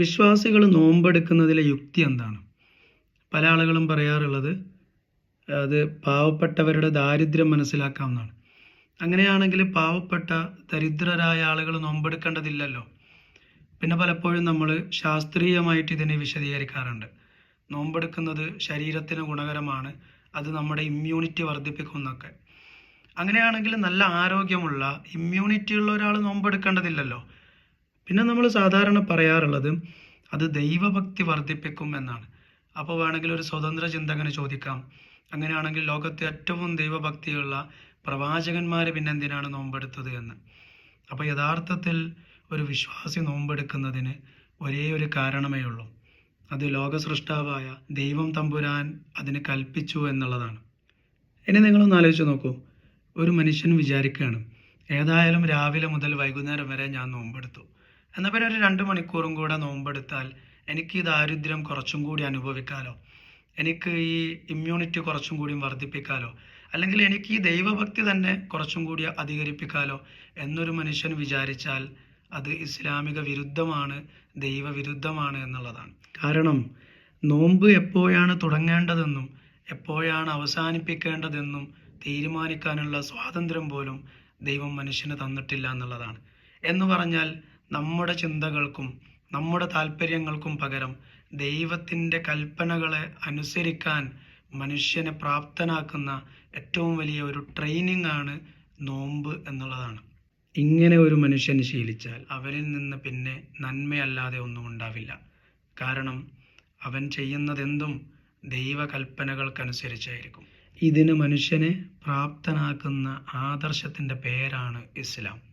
വിശ്വാസികൾ നോമ്പെടുക്കുന്നതിലെ യുക്തി എന്താണ്? പല ആളുകളും പറയാറുള്ളത് അത് പാവപ്പെട്ടവരുടെ ദാരിദ്ര്യം മനസ്സിലാക്കാവുന്നതാണ്. അങ്ങനെയാണെങ്കിൽ പാവപ്പെട്ട ദരിദ്രരായ ആളുകൾ നോമ്പെടുക്കേണ്ടതില്ലല്ലോ. പിന്നെ പലപ്പോഴും നമ്മൾ ശാസ്ത്രീയമായിട്ട് ഇതിനെ വിശദീകരിക്കാറുണ്ട്. നോമ്പെടുക്കുന്നത് ശരീരത്തിന് ഗുണകരമാണ് അത് നമ്മുടെ ഇമ്മ്യൂണിറ്റി വർദ്ധിപ്പിക്കുന്നൊക്കെ. അങ്ങനെയാണെങ്കിൽ നല്ല ആരോഗ്യമുള്ള ഇമ്മ്യൂണിറ്റി ഉള്ള ഒരാൾ നോമ്പെടുക്കേണ്ടതില്ലല്ലോ. പിന്നെ നമ്മൾ സാധാരണ പറയാറുള്ളത് അത് ദൈവഭക്തി വർദ്ധിപ്പിക്കും എന്നാണ്. അപ്പോൾ വേണമെങ്കിൽ ഒരു സ്വതന്ത്ര ചിന്തകന് ചോദിക്കാം. അങ്ങനെയാണെങ്കിൽ ലോകത്തെ ഏറ്റവും ദൈവഭക്തിയുള്ള പ്രവാചകന്മാർ പിന്നെ എന്തിനാണ് നോമ്പെടുത്തത് എന്ന്. അപ്പോൾ യഥാർത്ഥത്തിൽ ഒരു വിശ്വാസി നോമ്പെടുക്കുന്നതിന് ഒരേ ഒരു കാരണമേ ഉള്ളൂ. അത് ലോക സൃഷ്ടാവായ ദൈവം തമ്പുരാൻ അതിന് കൽപ്പിച്ചു എന്നുള്ളതാണ്. ഇനി നിങ്ങളൊന്ന് ആലോചിച്ച് നോക്കൂ. ഒരു മനുഷ്യൻ വിചാരിക്കുകയാണ് ഏതായാലും രാവിലെ മുതൽ വൈകുന്നേരം വരെ ഞാൻ നോമ്പെടുത്തു. എന്നാൽ പിന്നെ ഒരു രണ്ട് മണിക്കൂറും കൂടെ നോമ്പെടുത്താൽ എനിക്ക് ഈ ദാരിദ്ര്യം കുറച്ചും കൂടി അനുഭവിക്കാലോ? എനിക്ക് ഈ ഇമ്മ്യൂണിറ്റി കുറച്ചും കൂടി വർദ്ധിപ്പിക്കാലോ? അല്ലെങ്കിൽ എനിക്ക് ഈ ദൈവഭക്തി തന്നെ കുറച്ചും കൂടി അധികരിപ്പിക്കാലോ? എന്നൊരു മനുഷ്യൻ വിചാരിച്ചാൽ അത് ഇസ്ലാമിക വിരുദ്ധമാണ് ദൈവവിരുദ്ധമാണ് എന്നുള്ളതാണ്. കാരണം നോമ്പ് എപ്പോഴാണ് തുടങ്ങേണ്ടതെന്നും എപ്പോഴാണ് അവസാനിപ്പിക്കേണ്ടതെന്നും തീരുമാനിക്കാനുള്ള സ്വാതന്ത്ര്യം പോലും ദൈവം മനുഷ്യന് തന്നിട്ടില്ല എന്നുള്ളതാണ്. എന്ന് പറഞ്ഞാൽ നമ്മുടെ ചിന്തകൾക്കും നമ്മുടെ താല്പര്യങ്ങൾക്കും പകരം ദൈവത്തിന്റെ കൽപ്പനകളെ അനുസരിക്കാൻ മനുഷ്യനെ പ്രാപ്തനാക്കുന്ന ഏറ്റവും വലിയ ഒരു ട്രെയിനിങ് ആണ് നോമ്പ് എന്നുള്ളതാണ്. ഇങ്ങനെ ഒരു മനുഷ്യൻ ശീലിച്ചാൽ അവരിൽ നിന്ന് പിന്നെ നന്മയല്ലാതെ ഒന്നും ഉണ്ടാവില്ല. കാരണം അവൻ ചെയ്യുന്നതെന്തും ദൈവകൽപ്പനകൾക്കനുസരിച്ചായിരിക്കും. ഇതിന് മനുഷ്യനെ പ്രാപ്തനാക്കുന്ന ആദർശത്തിന്റെ പേരാണ് ഇസ്ലാം.